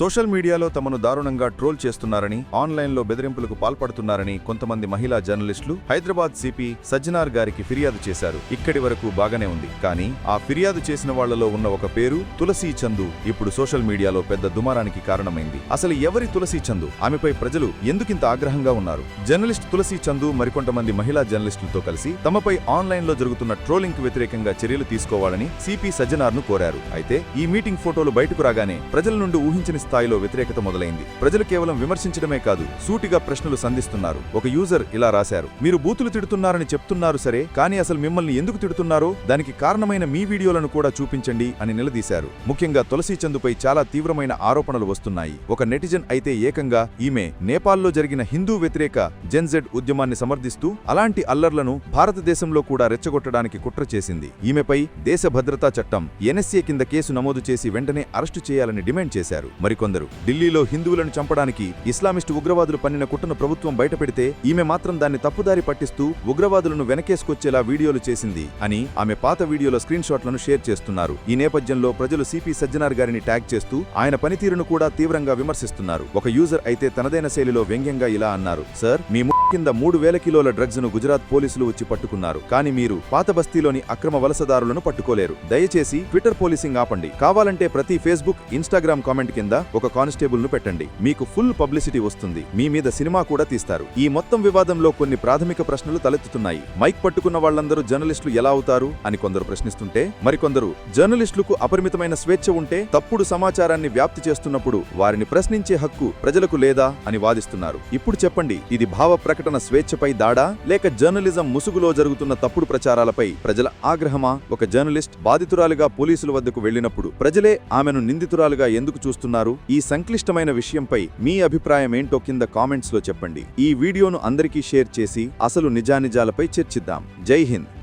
Social మీడియాలో తమను దారుణంగా ట్రోల్ చేస్తున్నారని ఆన్లైన్లో బెదిరింపులకు పాల్పడుతున్నారని కొంతమంది మహిళా జర్నలిస్టులు హైదరాబాద్ సిపి సజ్జనార్ గారికి ఫిర్యాదు చేశారు. ఇక్కడి వరకు బాగానే ఉంది. కానీ ఆ ఫిర్యాదు చేసిన వాళ్ళలో ఉన్న ఒక పేరు తులసీ చందు. ఇప్పుడు సోషల్ మీడియాలో పెద్ద దుమారానికి కారణమైంది. అసలు ఎవరి తులసీ చందు? ఆమెపై ప్రజలు ఎందుకింత ఆగ్రహంగా ఉన్నారు? జర్నలిస్ట్ తులసీ చందు మరికొంతమంది మహిళా జర్నలిస్టులతో కలిసి తమపై ఆన్లైన్లో జరుగుతున్న ట్రోలింగ్కు వ్యతిరేకంగా చర్యలు తీసుకోవాలని సిపి సజ్జనార్ను కోరారు. అయితే ఈ మీటింగ్ ఫోటోలు బయటకు రాగానే ప్రజల నుండి ఊహించని స్థాయిలో వ్యతిరేకత మొదలైంది. ప్రజలు కేవలం విమర్శించడమే కాదు సూటిగా ప్రశ్నలు సంధిస్తున్నారు. ఒక యూజర్ ఇలా రాశారు మీరు బూతులు తిడుతున్నారని చెప్తున్నారు సరే కానీ అసలు మిమ్మల్ని ఎందుకు తిడుతున్నారో దానికి కారణమైన మీ వీడియోలను కూడా చూపించండి అని నిలదీశారు. ముఖ్యంగా తులసీ చందుపై చాలా తీవ్రమైన ఆరోపణలు వస్తున్నాయి. ఒక నెటిజన్ అయితే ఏకంగా ఈమె నేపాల్లో జరిగిన హిందూ వ్యతిరేక జెన్జెడ్ ఉద్యమాన్ని సమర్థిస్తూ అలాంటి అల్లర్లను భారతదేశంలో కూడా రెచ్చగొట్టడానికి కుట్ర చేసింది. ఈమెపై దేశ భద్రతా చట్టం ఎన్ఎస్ఏ కింద కేసు నమోదు చేసి వెంటనే అరెస్టు చేయాలని డిమాండ్ చేశారు. మరి మరికొందరు. ఢిల్లీలో హిందువులను చంపడానికి ఇస్లామిస్టు ఉగ్రవాదులు పన్నిన కుట్రను ప్రభుత్వం బయటపెడితే ఈమె మాత్రం దాన్ని తప్పుదారి పట్టిస్తూ ఉగ్రవాదులను వెనకేసుకొచ్చేలా వీడియోలు చేసింది అని ఆమె పాత వీడియోలో స్క్రీన్ షాట్లను షేర్ చేస్తున్నారు. ఈ నేపథ్యంలో ప్రజలు సిపి సజ్జనార్ గారిని ట్యాగ్ చేస్తూ ఆయన పనితీరును కూడా తీవ్రంగా విమర్శిస్తున్నారు. ఒక యూజర్ అయితే తనదైన శైలిలో వ్యంగ్యంగా ఇలా అన్నారు సార్ మీ కింద మూడు వేల కిలోల డ్రగ్స్ను గుజరాత్ పోలీసులు వచ్చి పట్టుకున్నారు. కానీ మీరు పాత బస్తీలోని అక్రమ వలసదారులను పట్టుకోలేరు. దయచేసి ట్విట్టర్ పోలీసింగ్ ఆపండి. కావాలంటే ప్రతి ఫేస్బుక్ ఇన్స్టాగ్రామ్ కామెంట్ కింద ఒక కానిస్టేబుల్ను పెట్టండి. మీకు ఫుల్ పబ్లిసిటీ వస్తుంది. మీ మీద సినిమా కూడా తీస్తారు. ఈ మొత్తం వివాదంలో కొన్ని ప్రాథమిక ప్రశ్నలు తలెత్తుతున్నాయి. మైక్ పట్టుకున్న వాళ్ళందరూ జర్నలిస్టులు ఎలా అవుతారు అని కొందరు ప్రశ్నిస్తుంటే మరికొందరు జర్నలిస్టులకు అపరిమితమైన స్వేచ్ఛ ఉంటే తప్పుడు సమాచారాన్ని వ్యాప్తి చేస్తున్నప్పుడు వారిని ప్రశ్నించే హక్కు ప్రజలకు లేదా అని వాదిస్తున్నారు. ఇప్పుడు చెప్పండి ఇది భావ ప్రకటన స్వేచ్ఛపై దాడా లేక జర్నలిజం ముసుగులో జరుగుతున్న తప్పుడు ప్రచారాలపై ప్రజల ఆగ్రహమా? ఒక జర్నలిస్ట్ బాధితురాలుగా పోలీసుల వద్దకు వెళ్ళినప్పుడు ప్రజలే ఆమెను నిందితురాలుగా ఎందుకు చూస్తున్నారు? ఈ సంక్లిష్టమైన విషయంపై మీ అభిప్రాయం ఏంటో కింద కామెంట్స్లో చెప్పండి. ఈ వీడియోను అందరికీ షేర్ చేసి అసలు నిజానిజాలపై చర్చిద్దాం. జై హింద్.